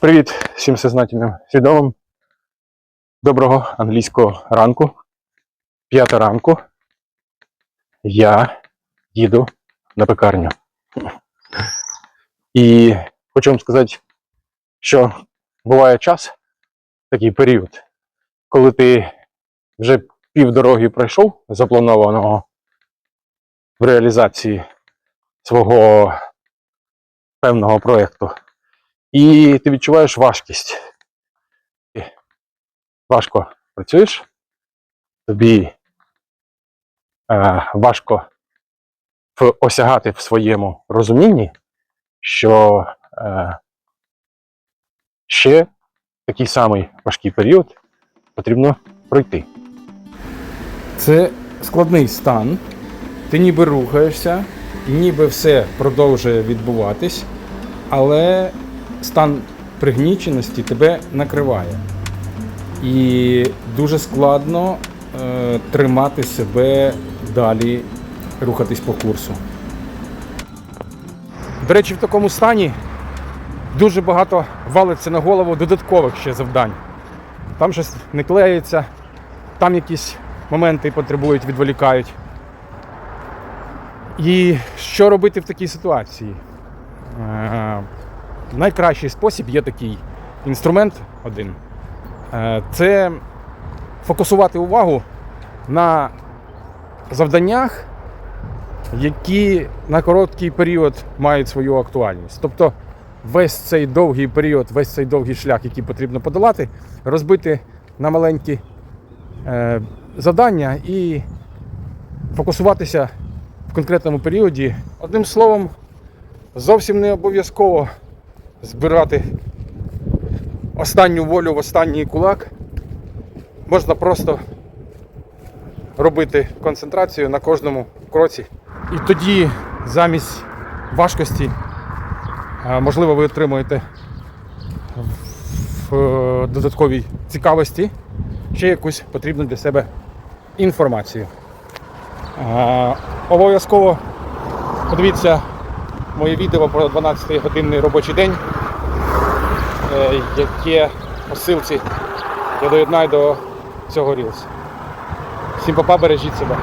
Привіт всім всезнательним свідомим. Доброго англійського ранку. П'ята ранку. Я їду на пекарню. І хочу вам сказати, що буває час, такий період, коли ти вже півдороги пройшов запланованого в реалізації свого певного проєкту. І ти відчуваєш важкість. Ти важко працюєш, тобі е, важко в- осягати в своєму розумінні, що е, ще такий самий важкий період потрібно пройти. Це складний стан. Ти ніби рухаєшся, ніби все продовжує відбуватись, але стан пригніченості тебе накриває. І дуже складно е, тримати себе далі, рухатись по курсу. До речі, в такому стані дуже багато валиться на голову додаткових ще завдань. Там щось не клеїться, там якісь моменти потребують, відволікають. І що робити в такій ситуації? Найкращий спосіб є такий інструмент один. Е, це фокусувати увагу на завданнях, які на короткий період мають свою актуальність. Тобто весь цей довгий період, весь цей довгий шлях, який потрібно подолати, розбити на маленькі е, завдання і фокусуватися в конкретному періоді. Одним словом, зовсім не обов'язково збирати останню волю в останній кулак. Можна просто робити концентрацію на кожному кроці. І тоді замість важкості, е, можливо, ви отримуєте в е, додатковій цікавості ще якусь потрібну для себе інформацію. Е, Обов'язково подивіться моє відео про 12-годинний робочий день, е, яке посилці я доєднаю до цього рілсу. Всім папа, бережіть себе.